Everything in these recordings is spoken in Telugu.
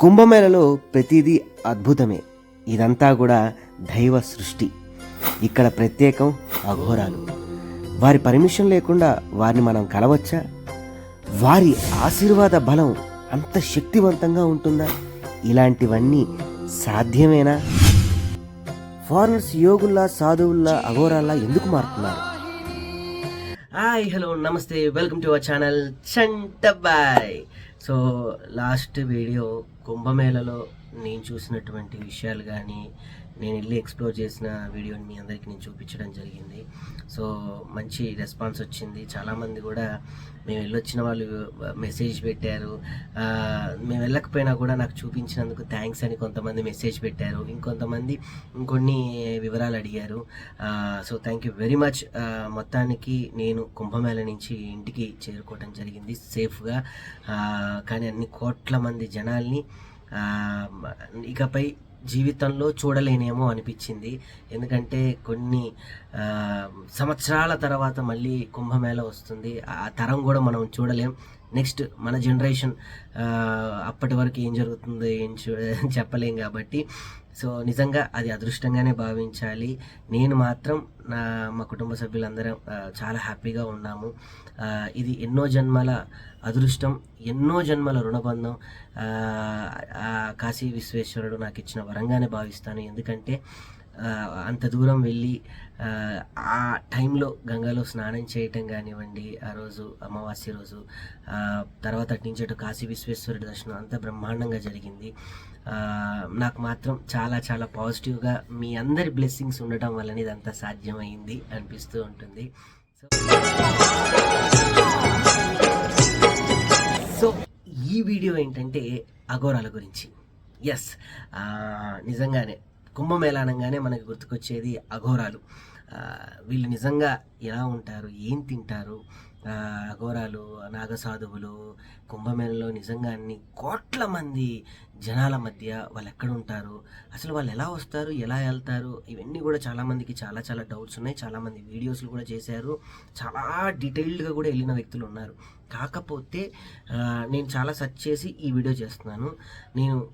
కుంభమేళలో ప్రతిదీ అద్భుతమే. ఇదంతా కూడా దైవ సృష్టి. ఇక్కడ ప్రత్యేకం అఘోరాలు. వారి పర్మిషన్ లేకుండా వారిని మనం కలవచ్చా? వారి ఆశీర్వాద బలం అంత శక్తివంతంగా ఉంటుందా? ఇలాంటివన్నీ సాధ్యమేనా? ఫారినర్స్ యోగుల్లా సాధువుల్లా అఘోరాల్లా ఎందుకు మారుతున్నారు? Hi hello namaste welcome to our channel Chantabbai. So last video కుంభమేళలో నేను చూసినటువంటి విషయాలు కానీ నేను వెళ్ళి ఎక్స్ప్లోర్ చేసిన వీడియోని మీ అందరికీ నేను చూపించడం జరిగింది. సో మంచి రెస్పాన్స్ వచ్చింది. చాలామంది కూడా మేము వెళ్ళొచ్చిన వాళ్ళు మెసేజ్ పెట్టారు. మేము వెళ్ళకపోయినా కూడా నాకు చూపించినందుకు థ్యాంక్స్ అని కొంతమంది మెసేజ్ పెట్టారు. ఇంకొంతమంది ఇంకొన్ని వివరాలు అడిగారు. So thank you very much మొత్తానికి నేను కుంభమేళ నుంచి ఇంటికి చేరుకోవడం జరిగింది సేఫ్గా కానీ అన్ని కోట్ల మంది జనాల్ని ఇకపై జీవితంలో చూడలేనేమో అనిపించింది. ఎందుకంటే కొన్ని సంవత్సరాల తర్వాత మళ్ళీ కుంభమేళ వస్తుంది. ఆ తరం కూడా మనం చూడలేం. నెక్స్ట్ మన జనరేషన్ అప్పటి వరకు ఏం జరుగుతుందో ఏం చూ చెప్పలేం కాబట్టి. సో నిజంగా అది అదృష్టంగానే భావించాలి. నేను మాత్రం నా మా కుటుంబ సభ్యులందరం చాలా హ్యాపీగా ఉన్నాము. ఇది ఎన్నో జన్మల అదృష్టం ఎన్నో జన్మల రుణబంధం. కాశీ విశ్వేశ్వరుడు నాకు ఇచ్చిన వరంగానే భావిస్తాను. ఎందుకంటే అంత దూరం వెళ్ళి ఆ, టైంలో గంగలో స్నానం చేయటం కానివ్వండి ఆ రోజు అమావాస్య రోజు తర్వాత అటు నుంచి అటు కాశీ విశ్వేశ్వరుడి దర్శనం అంత బ్రహ్మాండంగా జరిగింది. నాకు మాత్రం చాలా చాలా పాజిటివ్గా మీ అందరి బ్లెస్సింగ్స్ ఉండటం వల్లనే ఇదంతా సాధ్యమైంది అనిపిస్తూ ఉంటుంది. సో ఈ వీడియో ఏంటంటే అఘోరాల గురించి. ఎస్ నిజంగానే కుంభమేళానంగానే మనకు గుర్తుకొచ్చేది అఘోరాలు. వీళ్ళు నిజంగా ఎలా ఉంటారు ఏం తింటారు అఘోరాలు నాగసాధువులు కుంభమేళలో నిజంగా అన్ని కోట్ల మంది జనాల మధ్య వాళ్ళు ఎక్కడ ఉంటారు అసలు వాళ్ళు ఎలా వస్తారు? ఎలా వెళ్తారు? ఇవన్నీ కూడా చాలామందికి చాలా చాలా డౌట్స్ ఉన్నాయి. చాలామంది వీడియోస్లు కూడా చేశారు. చాలా డీటెయిల్డ్గా కూడా వెళ్ళిన వ్యక్తులు ఉన్నారు. కాకపోతే నేను చాలా సెర్చ్ చేసి ఈ వీడియో చేస్తున్నాను. నేను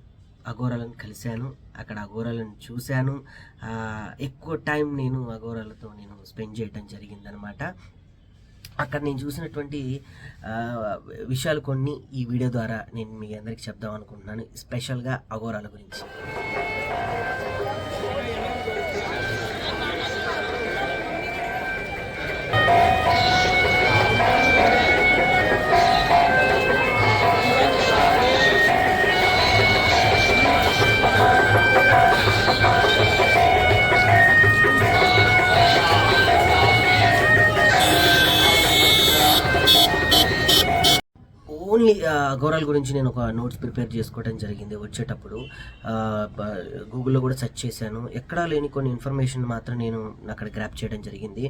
అఘోరాలను కలిశాను. అక్కడ అఘోరాలను చూశాను. ఎక్కువ టైం నేను అఘోరాలతో నేను స్పెండ్ చేయడం జరిగిందనమాట అక్కడ నేను చూసినటువంటి విషయాలు కొన్ని ఈ వీడియో ద్వారా నేను మీ అందరికి చెప్దాం అనుకుంటున్నాను. స్పెషల్గా అగోరాల గురించి. గురించి నేను ఒక నోట్స్ ప్రిపేర్ చేసుకోవడం జరిగింది వచ్చేటప్పుడు. గూగుల్లో కూడా సెర్చ్ చేశాను. ఎక్కడా లేని కొన్ని ఇన్ఫర్మేషన్ మాత్రం నేను అక్కడ గ్రాప్ చేయడం జరిగింది.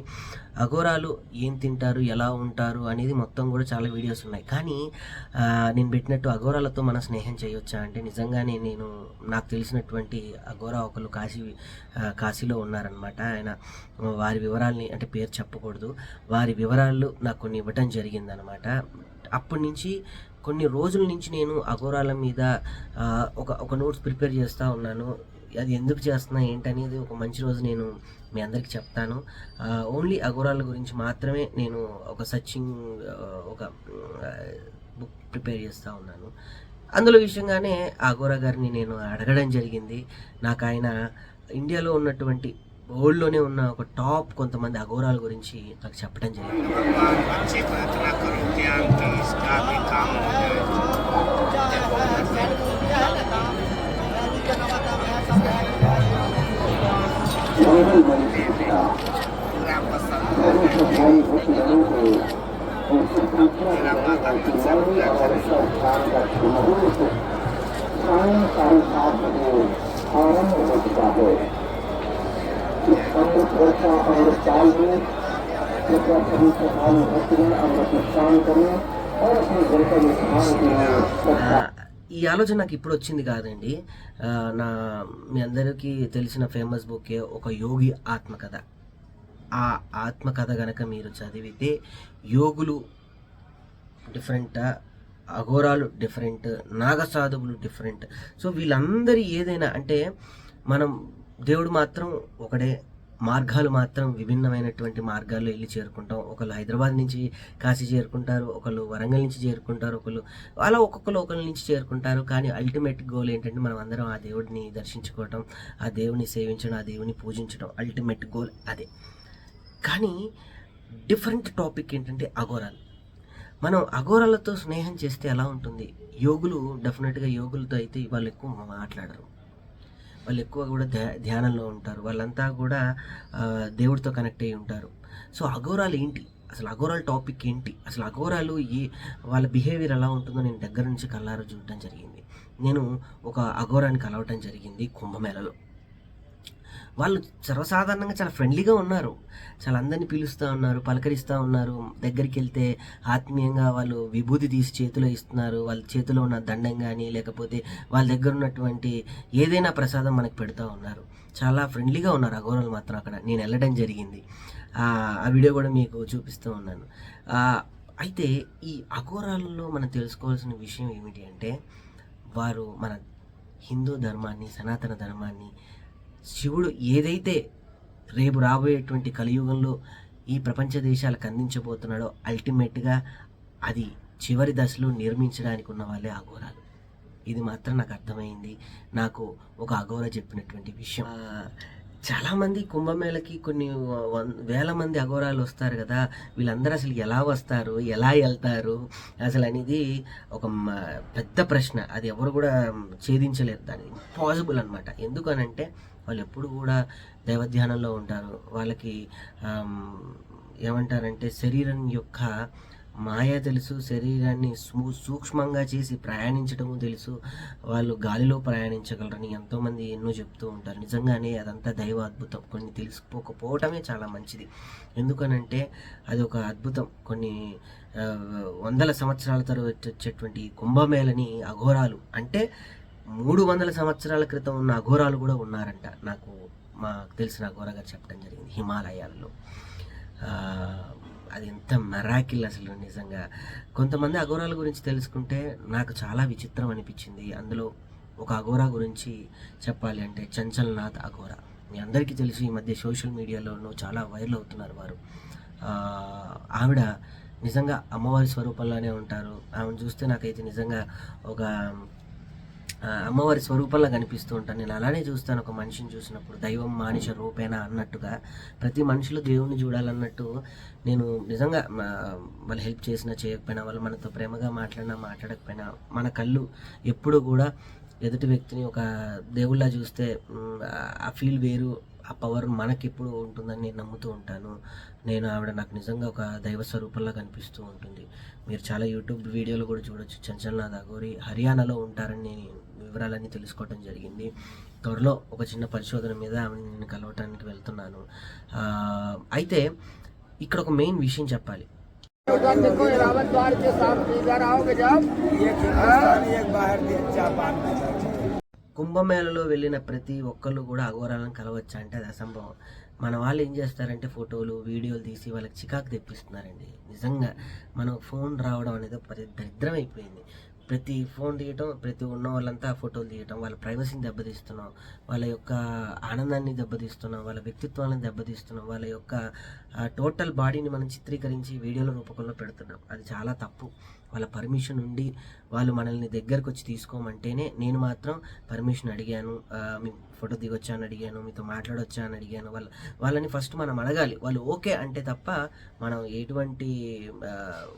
అఘోరాలు ఏం తింటారు ఎలా ఉంటారు అనేది మొత్తం కూడా చాలా వీడియోస్ ఉన్నాయి. కానీ నేను పెట్టినట్టు అఘోరాలతో మన స్నేహం చేయొచ్చా అంటే నిజంగానే నేను నాకు తెలిసినటువంటి అఘోరా ఒకరు కాశీ కాశీలో ఉన్నారనమాట ఆయన వారి వివరాలని అంటే పేరు చెప్పకూడదు. వారి వివరాలు నాకు కొన్ని ఇవ్వటం జరిగిందనమాట అప్పటి నుంచి కొన్ని రోజుల నుంచి నేను అఘోరాల మీద ఒక ఒక నోట్స్ ప్రిపేర్ చేస్తూ ఉన్నాను. అది ఎందుకు చేస్తున్నా ఏంటనేది ఒక మంచి రోజు నేను మీ అందరికి చెప్తాను. ఓన్లీ అఘోరాల గురించి మాత్రమే నేను ఒక సర్చింగ్ ఒక బుక్ ప్రిపేర్ చేస్తూ ఉన్నాను. అందులో విషయంగానే అఘోరా గారిని నేను అడగడం జరిగింది. నాకు ఆయన ఇండియాలో ఉన్నటువంటి వరల్డ్లోనే ఉన్న ఒక టాప్ కొంతమంది అఘోరాల గురించి నాకు చెప్పడం జరిగింది. और अच्छी प्रार्थना करो ज्ञान की इसका भी काम हो जाए पूरा पसंद मेरा माता पिता पूरा करें ఆ, ఈ ఆలోచన నాకు ఇప్పుడు వచ్చింది కాదండి ఆ, నా మీ అందరికీ తెలిసిన ఫేమస్ బుక్ ఒక యోగి ఆత్మకథ ఆ ఆత్మకథ గనక మీరు చదివితే యోగులు డిఫరెంటా అఘోరాలు డిఫరెంట్ నాగసాధువులు డిఫరెంట్ సో వీళ్ళందరి ఏదైనా అంటే మనం దేవుడు మాత్రం ఒకడే మార్గాలు మాత్రం విభిన్నమైనటువంటి మార్గాల్లో వెళ్ళి చేరుకుంటాం. ఒకళ్ళు హైదరాబాద్ నుంచి కాశీ చేరుకుంటారు ఒకళ్ళు వరంగల్ నుంచి చేరుకుంటారు ఒకళ్ళు అలా ఒక్కొక్కరు ఒకరి నుంచి చేరుకుంటారు. కానీ అల్టిమేట్ గోల్ ఏంటంటే మనం అందరం ఆ దేవుడిని దర్శించుకోవటం ఆ దేవుని సేవించడం ఆ దేవుని పూజించడం అల్టిమేట్ గోల్ అదే. కానీ డిఫరెంట్ టాపిక్ ఏంటంటే అఘోరాలు. మనం అఘోరాలతో స్నేహం చేస్తే ఎలా ఉంటుంది? యోగులు డెఫినెట్గా యోగులతో అయితే వాళ్ళు ఎక్కువ మాట్లాడరు. వాళ్ళు ఎక్కువ కూడా ధ్యా ధ్యానంలో ఉంటారు. వాళ్ళంతా కూడా దేవుడితో కనెక్ట్ అయ్యి ఉంటారు. సో అఘోరాలు ఏంటి? అసలు అఘోరాల టాపిక్ ఏంటి? అసలు అఘోరాలు ఏ వాళ్ళ బిహేవియర్ ఎలా ఉంటుందో నేను దగ్గర నుంచి కల్లారు చూడటం జరిగింది. నేను ఒక అఘోరాన్ని కలవటం జరిగింది కుంభమేళలో వాళ్ళు సర్వసాధారణంగా చాలా ఫ్రెండ్లీగా ఉన్నారు. చాలా అందరినీ పిలుస్తూ ఉన్నారు పలకరిస్తూ ఉన్నారు. దగ్గరికి వెళ్తే ఆత్మీయంగా వాళ్ళు విభూతి తీసి చేతిలో ఇస్తున్నారు. వాళ్ళ చేతిలో ఉన్న దండం కానీ లేకపోతే వాళ్ళ దగ్గర ఉన్నటువంటి ఏదైనా ప్రసాదం మనకు పెడతా ఉన్నారు. చాలా ఫ్రెండ్లీగా ఉన్నారు అఘోరాలు మాత్రం అక్కడ. నేను వెళ్ళడం జరిగింది. ఆ వీడియో కూడా మీకు చూపిస్తూ ఉన్నాను. అయితే ఈ అఘోరాలలో మనం తెలుసుకోవాల్సిన విషయం ఏమిటి అంటే వారు మన హిందూ ధర్మాన్ని సనాతన ధర్మాన్ని శివుడు ఏదైతే రేపు రాబోయేటువంటి కలియుగంలో ఈ ప్రపంచ దేశాలకు అందించబోతున్నాడో అల్టిమేట్గా అది చివరి దశలో నిర్మించడానికి ఉన్న వాళ్ళే అఘోరాలు. ఇది మాత్రం నాకు అర్థమైంది. నాకు ఒక అఘోర చెప్పినటువంటి విషయం. చాలామంది కుంభమేళకి కొన్ని వన్ వేల మంది అఘోరాలు వస్తారు కదా. వీళ్ళందరూ అసలు ఎలా వస్తారు? ఎలా వెళ్తారు? అసలు అనేది ఒక పెద్ద ప్రశ్న. అది ఎవరు కూడా ఛేదించలేరు దాన్ని. పాసిబుల్ అనమాట ఎందుకనంటే వాళ్ళు ఎప్పుడు కూడా దైవధ్యానంలో ఉంటారు. వాళ్ళకి ఏమంటారంటే శరీరం యొక్క మాయ తెలుసు శరీరాన్ని సూ- సూక్ష్మంగా చేసి ప్రయాణించడము తెలుసు. వాళ్ళు గాలిలో ప్రయాణించగలరని ఎంతోమంది ఎన్నో చెప్తూ ఉంటారు. నిజంగానే అదంతా దైవ అద్భుతం కొన్ని తెలుసుకోకపోవటమే చాలా మంచిది. ఎందుకనంటే అది ఒక అద్భుతం. కొన్ని వందల సంవత్సరాల తర్వాత వచ్చేటువంటి కుంభమేళని అఘోరాలు. అంటే మూడు వందల సంవత్సరాల క్రితం ఉన్న అఘోరాలు కూడా ఉన్నారంట. నాకు మాకు తెలిసిన అఘోరగా చెప్పడం జరిగింది హిమాలయాల్లో. అది ఎంత మెరాకిల్ అసలు నిజంగా. కొంతమంది అఘోరాల గురించి తెలుసుకుంటే నాకు చాలా విచిత్రం అనిపించింది. అందులో ఒక అఘోరా గురించి చెప్పాలి అంటే చంచల్నాథ్ అఘోరా. మీ అందరికీ తెలుసు ఈ మధ్య సోషల్ మీడియాలోనూ చాలా వైరల్ అవుతున్నారు వారు. ఆవిడ నిజంగా అమ్మవారి స్వరూపంలోనే ఉంటారు. ఆమెను చూస్తే నాకైతే నిజంగా ఒక అమ్మవారి స్వరూపంలో కనిపిస్తూ ఉంటాను. నేను అలానే చూస్తాను. ఒక మనిషిని చూసినప్పుడు దైవం మానుష రూపేణ అన్నట్టుగా ప్రతి మనిషిలో దేవుణ్ణి చూడాలన్నట్టు నేను నిజంగా వాళ్ళు హెల్ప్ చేసినా చేయకపోయినా వాళ్ళు మనతో ప్రేమగా మాట్లాడినా మాట్లాడకపోయినా మన కళ్ళు ఎప్పుడు కూడా ఎదుటి వ్యక్తిని ఒక దేవుళ్ళ చూస్తే ఆ ఫీల్ వేరు. ఆ పవర్ మనకి ఎప్పుడు ఉంటుందని నేను నమ్ముతూ ఉంటాను నేను ఆవిడ నాకు నిజంగా ఒక దైవ స్వరూపంలా కనిపిస్తూ ఉంటుంది మీరు చాలా యూట్యూబ్ వీడియోలు కూడా చూడొచ్చు చంచల్నాథ్ అఘోరి హర్యానాలో ఉంటారని నేను వివరాలన్నీ తెలుసుకోవడం జరిగింది త్వరలో ఒక చిన్న పరిశోధన మీద ఆమెను నేను కలవటానికి వెళ్తున్నాను ఆ, అయితే ఇక్కడ ఒక మెయిన్ విషయం చెప్పాలి देखो रावत द्वार के सामने इधर आओगे जब एक हिंदुस्तान एक बाहर दे- जापान में था। కుంభమేళలో వెళ్ళిన ప్రతి ఒక్కళ్ళు కూడా అఘోరాలను కలవచ్చా అంటే అది అసంభవం. మన వాళ్ళు ఏం చేస్తారంటే ఫోటోలు వీడియోలు తీసి వాళ్ళకి చికాకు తెప్పిస్తున్నారండి. నిజంగా మనం ఫోన్ రావడం అనేది పరి దరిద్రం అయిపోయింది. ప్రతి ఫోన్ తీయటం ప్రతి ఉన్న వాళ్ళంతా ఫోటోలు తీయటం వాళ్ళ ప్రైవసీని దెబ్బతీస్తున్నాం వాళ్ళ యొక్క ఆనందాన్ని దెబ్బతీస్తున్నాం వాళ్ళ వ్యక్తిత్వాలను దెబ్బతీస్తున్నాం వాళ్ళ యొక్క టోటల్ బాడీని మనం చిత్రీకరించి వీడియోల రూపకంలో పెడుతున్నాం. అది చాలా తప్పు. వాళ్ళ పర్మిషన్ ఉండి వాళ్ళు మనల్ని దగ్గరకు వచ్చి తీసుకోమంటేనే నేను మాత్రం పర్మిషన్ అడిగాను. మీ ఫోటో దిగొచ్చా అని అడిగాను మీతో మాట్లాడొచ్చా అని అడిగాను. వాళ్ళ వాళ్ళని ఫస్ట్ మనం అడగాలి. వాళ్ళు ఓకే అంటే తప్ప మనం ఎటువంటి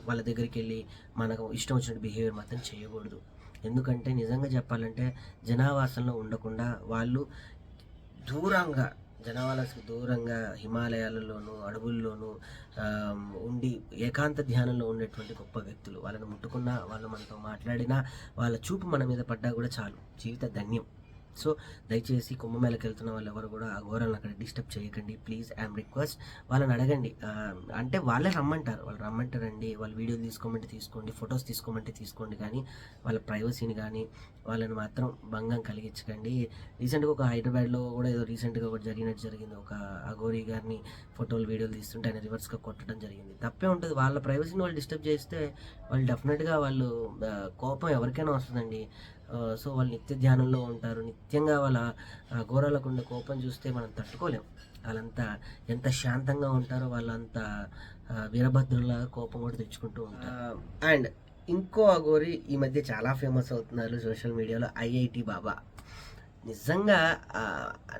వాళ్ళ దగ్గరికి వెళ్ళి మనకు ఇష్టం వచ్చినట్టు బిహేవియర్ మాత్రం చేయకూడదు. ఎందుకంటే నిజంగా చెప్పాలంటే జనావాసంలో ఉండకుండా వాళ్ళు దూరంగా జనవాలకు దూరంగా హిమాలయాలలోనూ అడవుల్లోనూ ఉండి ఏకాంత ధ్యానంలో ఉండేటువంటి గొప్ప వ్యక్తులు. వాళ్ళని ముట్టుకున్నా వాళ్ళు మనతో మాట్లాడినా వాళ్ళ చూపు మన మీద పడ్డా కూడా చాలు. జీవిత ధన్యం. సో దయచేసి కుంభమేళకి వెళ్తున్న వాళ్ళు ఎవరు కూడా ఆ ఘోరాలను అక్కడ డిస్టర్బ్ చేయకండి. ప్లీజ్ ఐఎమ్ రిక్వెస్ట్ వాళ్ళని అడగండి. అంటే వాళ్ళే రమ్మంటారు. వాళ్ళు రమ్మంటారండి వాళ్ళు వీడియోలు తీసుకోమంటే తీసుకోండి ఫొటోస్ తీసుకోమంటే తీసుకోండి. కానీ వాళ్ళ ప్రైవసీని కానీ వాళ్ళని మాత్రం భంగం కలిగించకండి. రీసెంట్గా ఒక హైదరాబాద్లో కూడా ఏదో రీసెంట్గా ఒకటి జరిగినట్టు జరిగింది. ఒక అఘోరీ గారిని ఫోటోలు వీడియోలు తీస్తుంటే ఆయన రివర్స్గా కొట్టడం జరిగింది. తప్పే ఉంటుంది. వాళ్ళ ప్రైవసీని వాళ్ళు డిస్టర్బ్ చేస్తే వాళ్ళు డెఫినెట్గా వాళ్ళు కోపం ఎవరికైనా వస్తుందండి. సో వాళ్ళు నిత్య ధ్యానంలో ఉంటారు. నిత్యంగా వాళ్ళ ఘోరాలకు ఉండే కోపం చూస్తే మనం తట్టుకోలేం. వాళ్ళంతా ఎంత శాంతంగా ఉంటారో వాళ్ళంత వీరభద్రుల కోపం కూడా తెచ్చుకుంటూ ఉంటారు. అండ్ ఇంకో అఘోరి ఈ మధ్య చాలా ఫేమస్ అవుతున్నారు సోషల్ మీడియాలో ఐఐటి బాబా. నిజంగా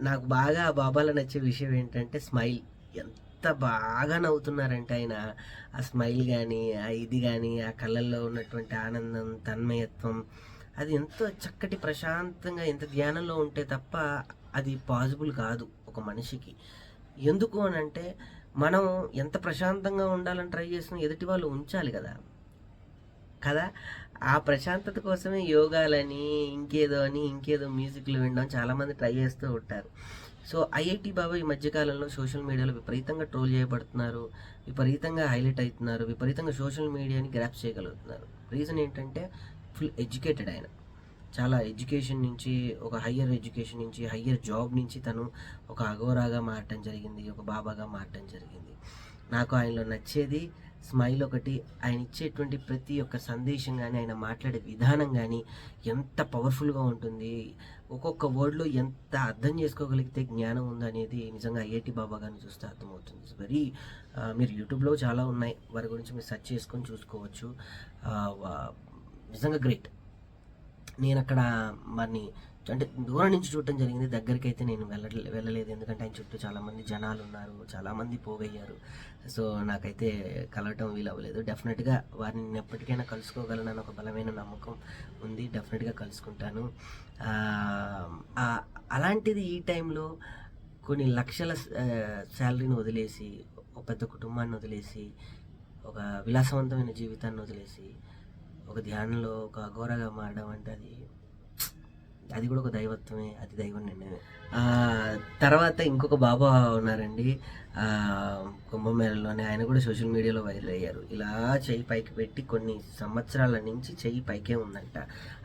నాకు బాగా ఆ బాబాలో నచ్చే విషయం ఏంటంటే స్మైల్. ఎంత బాగా నవ్వుతున్నారంటే ఆయన. ఆ స్మైల్ కానీ ఆ ఇది కానీ ఆ కళ్ళల్లో ఉన్నటువంటి ఆనందం తన్మయత్వం అది ఎంతో చక్కటి ప్రశాంతంగా ఎంత ధ్యానంలో ఉంటే తప్ప అది పాసిబుల్ కాదు ఒక మనిషికి. ఎందుకు అని అంటే మనం ఎంత ప్రశాంతంగా ఉండాలని ట్రై చేసినా ఎదుటి వాళ్ళు ఉంచాలి కదా. కదా? ఆ ప్రశాంతత కోసమే యోగాలని ఇంకేదో అని ఇంకేదో మ్యూజిక్లు వినడం చాలామంది ట్రై చేస్తూ ఉంటారు. సో ఐఐటి బాబా ఈ మధ్యకాలంలో సోషల్ మీడియాలో విపరీతంగా ట్రోల్ చేయబడుతున్నారు విపరీతంగా హైలైట్ అవుతున్నారు విపరీతంగా సోషల్ మీడియాని గ్రాప్ చేయగలుగుతున్నారు. రీజన్ ఏంటంటే ఫుల్ ఎడ్యుకేటెడ్ ఆయన. చాలా ఎడ్యుకేషన్ నుంచి ఒక హయ్యర్ ఎడ్యుకేషన్ నుంచి హయ్యర్ జాబ్ నుంచి తను ఒక అఘోరాగా మారటం జరిగింది ఒక బాబాగా మారటం జరిగింది. నాకు ఆయనలో నచ్చేది స్మైల్ ఒకటి ఆయన ఇచ్చేటువంటి ప్రతి ఒక్క సందేశం కానీ ఆయన మాట్లాడే విధానం కానీ ఎంత పవర్ఫుల్గా ఉంటుంది. ఒక్కొక్క వర్డ్లో ఎంత అర్థం చేసుకోగలిగితే జ్ఞానం ఉందనేది నిజంగా ఐఐటి బాబా గారిని చూస్తే అర్థమవుతుంది. వెరీ మీరు యూట్యూబ్లో చాలా ఉన్నాయి. వారి గురించి మీరు సెర్చ్ చేసుకొని చూసుకోవచ్చు. నిజంగా గ్రేట్ నేను అక్కడ మరి అంటే దూరం నుంచి చూడటం జరిగింది. దగ్గరికి అయితే నేను వెళ్ళ వెళ్ళలేదు. ఎందుకంటే ఆయన చుట్టూ చాలామంది జనాలు ఉన్నారు. చాలామంది పోగయ్యారు. సో నాకైతే కలవటం వీలవ్వలేదు డెఫినెట్గా వారిని నేను ఎప్పటికైనా కలుసుకోగలనని ఒక బలమైన నమ్మకం ఉంది. డెఫినెట్గా కలుసుకుంటాను. అలాంటిది ఈ టైంలో కొన్ని లక్షల శాలరీని వదిలేసి ఒక పెద్ద కుటుంబాన్ని వదిలేసి ఒక విలాసవంతమైన జీవితాన్ని వదిలేసి ఒక ధ్యానంలో ఒక అఘోరగా మారడం అంటే అది అది కూడా ఒక దైవత్వమే అది దైవం నిర్ణయమే. తర్వాత ఇంకొక బాబా ఉన్నారండి. కుంభమేళలోనే ఆయన కూడా సోషల్ మీడియాలో వైరల్ అయ్యారు. ఇలా చెయ్యి పైకి పెట్టి కొన్ని సంవత్సరాల నుంచి చెయ్యి పైకే ఉందంట.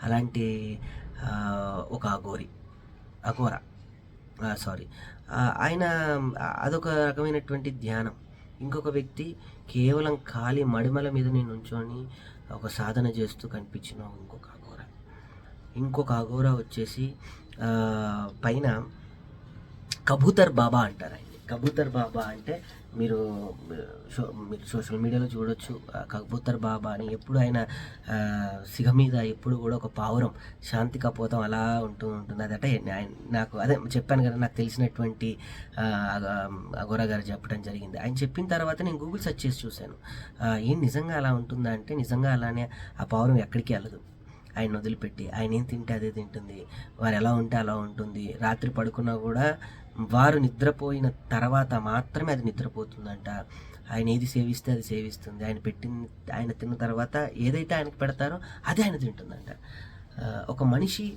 అలాంటి ఒక అఘోరి అఘోర సారీ ఆయన అదొక రకమైనటువంటి ధ్యానం. ఇంకొక వ్యక్తి కేవలం ఖాళీ మడిమల మీద నేను ఉంచొని ఒక సాధన చేస్తూ కనిపించిన ఇంకొక అఘోర ఇంకొక అఘోర వచ్చేసి పైన కబూతర్ బాబా అంటారు ఆయన. కబూతర్ బాబా అంటే మీరు మీరు సోషల్ మీడియాలో చూడొచ్చు. ఆ కబూతర్ బాబా అని ఎప్పుడు ఆయన సిగ మీద ఎప్పుడు కూడా ఒక పావురం శాంతి కపోతం అలా ఉంటూ ఉంటుంది. అదట ఆయన నాకు అదే చెప్పాను కదా నాకు తెలిసినటువంటి ఆ, గారు చెప్పడం జరిగింది. ఆయన చెప్పిన తర్వాత నేను గూగుల్ సెర్చ్ చేసి చూశాను. ఏం నిజంగా అలా ఉంటుందా అంటే నిజంగా అలానే ఆ పావురం ఎక్కడికి వెళ్ళదు. ఆయన వదిలిపెట్టి ఆయన ఏం తింటే అదే తింటుంది. వారు ఎలా ఉంటే అలా ఉంటుంది. రాత్రి పడుకున్నా కూడా వారు నిద్రపోయిన తర్వాత మాత్రమే అది నిద్రపోతుందంట. ఆయన ఏది సేవిస్తే అది సేవిస్తుంది. ఆయన పెట్టిన ఆయన తిన్న తర్వాత ఏదైతే ఆయనకు పెడతారో అదే ఆయన తింటుందంట. ఒక మనిషి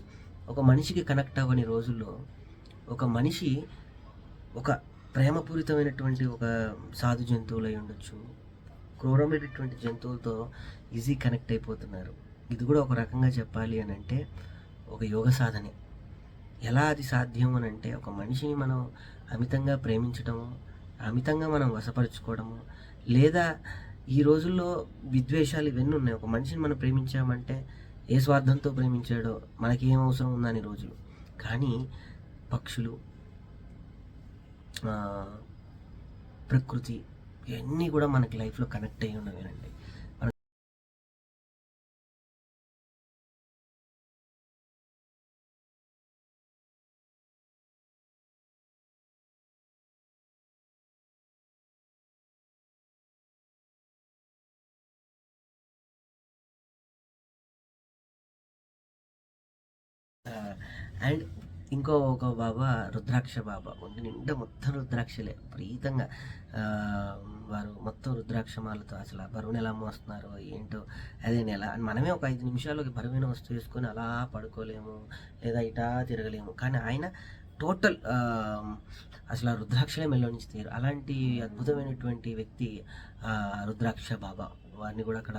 ఒక మనిషికి కనెక్ట్ అవ్వని రోజుల్లో ఒక మనిషి ఒక ప్రేమపూరితమైనటువంటి ఒక సాధు జంతువులు అయి ఉండొచ్చు. క్రూరమైనటువంటి జంతువులతో ఈజీ కనెక్ట్ అయిపోతున్నారు. ఇది కూడా ఒక రకంగా చెప్పాలి అని అంటే ఒక యోగ సాధనే. ఎలా అది సాధ్యం అని అంటే ఒక మనిషిని మనం అమితంగా ప్రేమించడము అమితంగా మనం వశపరుచుకోవడము లేదా ఈ రోజుల్లో విద్వేషాలు ఇవన్నీ ఉన్నాయి. ఒక మనిషిని మనం ప్రేమించామంటే ఏ స్వార్థంతో ప్రేమించాడో మనకి ఏం అవసరం ఉందని రోజులు. కానీ పక్షులు ప్రకృతి ఇవన్నీ కూడా మనకి లైఫ్లో కనెక్ట్ అయ్యి ఉన్నవేనండి అండ్ ఇంకో ఒక బాబా రుద్రాక్ష బాబా. ఒంటి నిండా మొత్తం రుద్రాక్షలే. ప్రీతంగా వారు మొత్తం రుద్రాక్షమాలతో అసలు ఆ బరువుని ఎలా మోస్తున్నారు ఏంటో అదే నెల అని మనమే ఒక ఐదు నిమిషాలు ఒక బరువైన వస్తువు వేసుకొని అలా పడుకోలేము లేదా ఇటా తిరగలేము. కానీ ఆయన టోటల్ అసలు ఆ రుద్రాక్షలే మెల్లో నుంచి తీరు అలాంటి అద్భుతమైనటువంటి వ్యక్తి రుద్రాక్ష బాబా. వారిని కూడా అక్కడ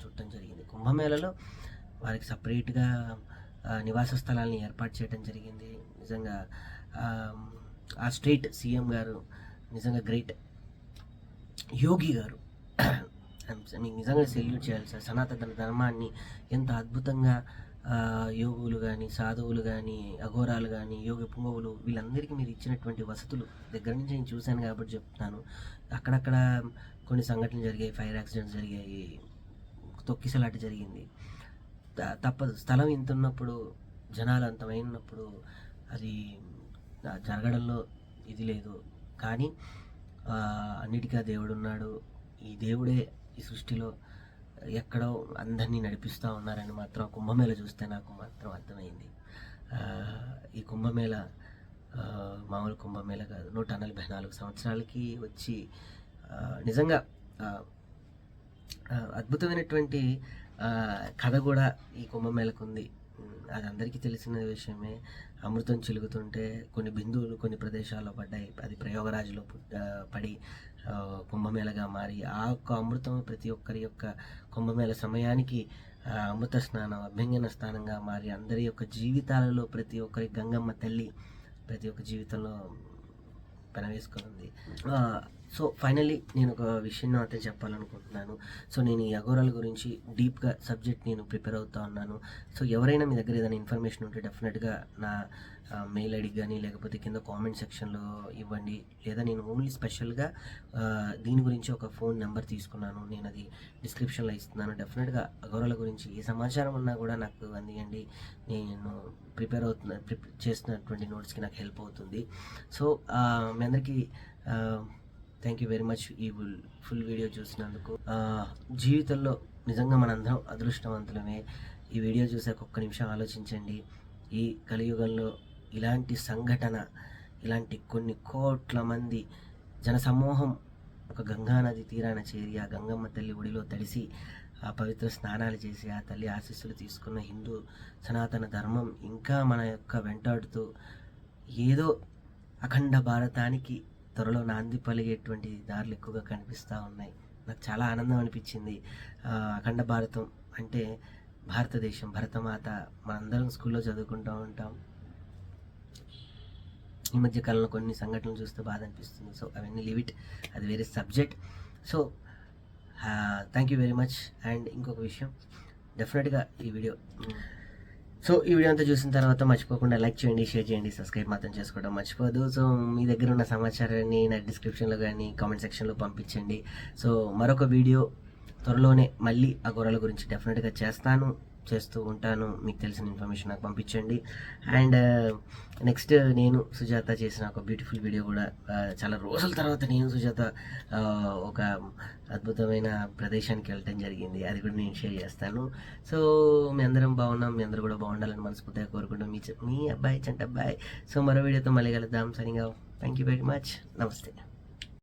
చూడటం జరిగింది. కుంభమేళలో వారికి సపరేట్గా నివాస స్థలాల్ని ఏర్పాటు చేయడం జరిగింది. నిజంగా ఆ, స్టేట్ సీఎం గారు నిజంగా గ్రేట్. యోగి గారు మీకు నిజంగా సెల్యూట్ చేయాలి సార్. సనాతన ధర్మాన్ని ఎంత అద్భుతంగా యోగులు కానీ సాధువులు కానీ అఘోరాలు కానీ యోగ పుంగవులు వీళ్ళందరికీ మీరు ఇచ్చినటువంటి వసతులు దగ్గర నుంచి నేను చూశాను కాబట్టి చెప్తున్నాను. అక్కడక్కడ కొన్ని సంఘటనలు జరిగాయి ఫైర్ యాక్సిడెంట్స్ జరిగాయి తొక్కిసలాట జరిగింది. తప్పదు. స్థలం ఇంత ఉన్నప్పుడు జనాలు అంతమైనప్పుడు అది జరగడంలో ఇది లేదు. కానీ అన్నిటికీ దేవుడు ఉన్నాడు. ఈ దేవుడే ఈ సృష్టిలో ఎక్కడో అందరినీ నడిపిస్తూ ఉన్నారని మాత్రం కుంభమేళ చూస్తే నాకు మాత్రం అర్థమైంది. ఈ కుంభమేళ మామూలు కుంభమేళ కాదు నూట నలభై నాలుగు సంవత్సరాలకి వచ్చి నిజంగా అద్భుతమైనటువంటి కథ కూడా ఈ కుంభమేళకు ఉంది అది అందరికీ తెలిసిన విషయమే. అమృతం చిలుగుతుంటే కొన్ని బిందువులు కొన్ని ప్రదేశాల్లో పడ్డాయి. అది ప్రయోగరాజులో పడి కుంభమేళగా మారి ఆ యొక్క అమృతం ప్రతి ఒక్కరి యొక్క కుంభమేళ సమయానికి అమృత స్నానం అభ్యంగన స్నానంగా మారి అందరి యొక్క జీవితాలలో ప్రతి ఒక్కరి గంగమ్మ తల్లి ప్రతి ఒక్క జీవితంలో పెనవేసుకొని ఉంది. సో ఫైనల్లీ నేను ఒక విషయం అయితే చెప్పాలనుకుంటున్నాను. సో నేను ఈ అఘోరాల గురించి డీప్గా సబ్జెక్ట్ నేను ప్రిపేర్ అవుతా ఉన్నాను. సో ఎవరైనా మీ దగ్గర ఏదైనా ఇన్ఫర్మేషన్ ఉంటే డెఫినెట్గా నా మెయిల్ ఐడి కానీ లేకపోతే కింద కామెంట్ సెక్షన్లో ఇవ్వండి. లేదా నేను ఓన్లీ స్పెషల్గా దీని గురించి ఒక ఫోన్ నెంబర్ తీసుకున్నాను. నేను అది డిస్క్రిప్షన్లో ఇస్తున్నాను. డెఫినెట్గా అఘోరాల గురించి ఏ సమాచారం ఉన్నా కూడా నాకు అందియండి. నేను ప్రిపేర్ అవుతున్న ప్రిపేర్ చేస్తున్నటువంటి నోట్స్కి నాకు హెల్ప్ అవుతుంది. సో మీ అందరికీ థ్యాంక్ యూ వెరీ మచ్ ఈ ఫుల్ ఫుల్ వీడియో చూసినందుకు. జీవితంలో నిజంగా మనందరం అదృష్టవంతులమే. ఈ వీడియో చూసాక ఒక్క నిమిషం ఆలోచించండి. ఈ కలియుగంలో ఇలాంటి సంఘటన ఇలాంటి కొన్ని కోట్ల మంది జనసమూహం ఒక గంగా నది తీరాన చేరి ఆ గంగమ్మ తల్లి ఒడిలో తడిసి ఆ పవిత్ర స్నానాలు చేసి ఆ తల్లి ఆశీస్సులు తీసుకున్న హిందూ సనాతన ధర్మం ఇంకా మన యొక్క వెంటాడుతూ ఏదో అఖండ భారతానికి త్వరలో నాంది పలిగేటువంటి దారులు ఎక్కువగా కనిపిస్తూ ఉన్నాయి. నాకు చాలా ఆనందం అనిపించింది. అఖండ భారతం అంటే భారతదేశం భరతమాత మనందరం స్కూల్లో చదువుకుంటూ ఉంటాం. ఈ మధ్య కాలంలో కొన్ని సంఘటనలు చూస్తే బాధ అనిపిస్తుంది. సో అవన్నీ లివ్ ఇట్ అది వేరే subject so thank you very much and ఇంకొక విషయం. డెఫినెట్గా ఈ వీడియో సో ఈ వీడియో అంతా చూసిన తర్వాత మర్చిపోకుండా లైక్ చేయండి షేర్ చేయండి సబ్స్క్రైబ్ మాత్రం చేసుకోవడం మర్చిపోదు. సో మీ దగ్గర ఉన్న సమాచారాన్ని నా డిస్క్రిప్షన్లో కానీ కామెంట్ సెక్షన్లో పంపించండి. సో మరొక వీడియో త్వరలోనే మళ్ళీ ఆ గొర్రెల గురించి డెఫినెట్గా చేస్తాను. చేస్తూ ఉంటాను. మీకు తెలిసిన ఇన్ఫర్మేషన్ నాకు పంపించండి. అండ్ నెక్స్ట్ uh, uh, నేను సుజాత చేసిన ఒక బ్యూటిఫుల్ వీడియో కూడా uh, చాలా రోజుల తర్వాత నేను సుజాత ఒక అద్భుతమైన ప్రదేశానికి వెళ్ళటం జరిగింది. అది కూడా నేను షేర్ చేస్తాను. సో మీ అందరం బాగున్నాం. మీ అందరూ కూడా బాగుండాలని మనస్ఫూర్తిగా కోరుకుంటాం మీ మీ అబ్బాయి చంట అబ్బాయి. సో మరో వీడియోతో మళ్ళీ కలుద్దాం. సరిగా థ్యాంక్ యూ వెరీ మచ్ నమస్తే